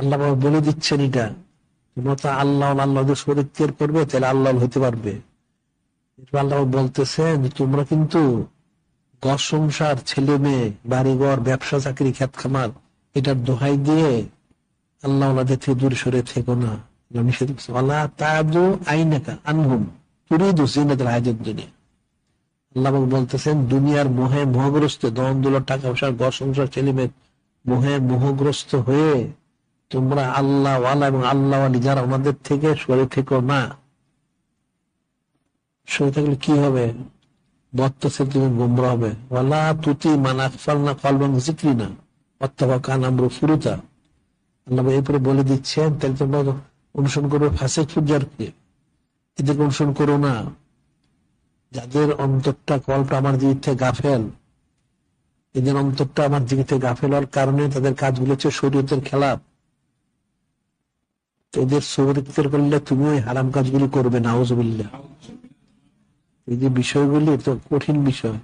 আল্লাহ বলে দিচ্ছেন এটা। তোমরা আল্লাহ আল্লাহ শরীর করবে, তাহলে আল্লাহ হতে পারবে। আল্লাহ বলতেছেন তোমরা কিন্তু ঘর সংসার, ছেলে মেয়ে, বাড়িঘর, ব্যবসা, চাকরি খ্যাত খামার এটার দোহাই দিয়ে আল্লাহ ওনাদের থেকে দূরে সরে থেকো না। নিষেধ। আল্লাহ তাদু আইনাকা আনহুম, তুরিদু সিনাতুল হায়াতুদ দুনিয়া আল্লাহ বলতেছেন, দুনিয়ার মোহে মোহগ্রস্ত দন দুলার টাকা পয়সার ঘর সংসার ছেলে মেয়ে মোহে মোহগ্রস্ত হয়ে তোমরা আল্লাহ ওয়ালা এবং আল্লাহ যারা আমাদের থেকে সরে থেকো না। সরে থাকলে কি হবে? তুমি গোমরা হবে। ওয়ালা তুতি মান আকফাল না না ফুরুতা। আল্লাহ এরপরে বলে দিচ্ছেন, তাহলে তোমরা অনুসরণ করবে ফাঁসে ফুজারকে এদেরকে অনুসরণ করো না। যাদের অন্তরটা কলটা আমার দিক গাফেল, এদের অন্তরটা আমার দিক গাফেল হওয়ার কারণে তাদের কাজগুলো হচ্ছে শরীয়তের খেলাপ এদের শরীর করলে তুমি ওই হারাম কাজগুলি করবে না এই যে বিষয়গুলি তো কঠিন বিষয়।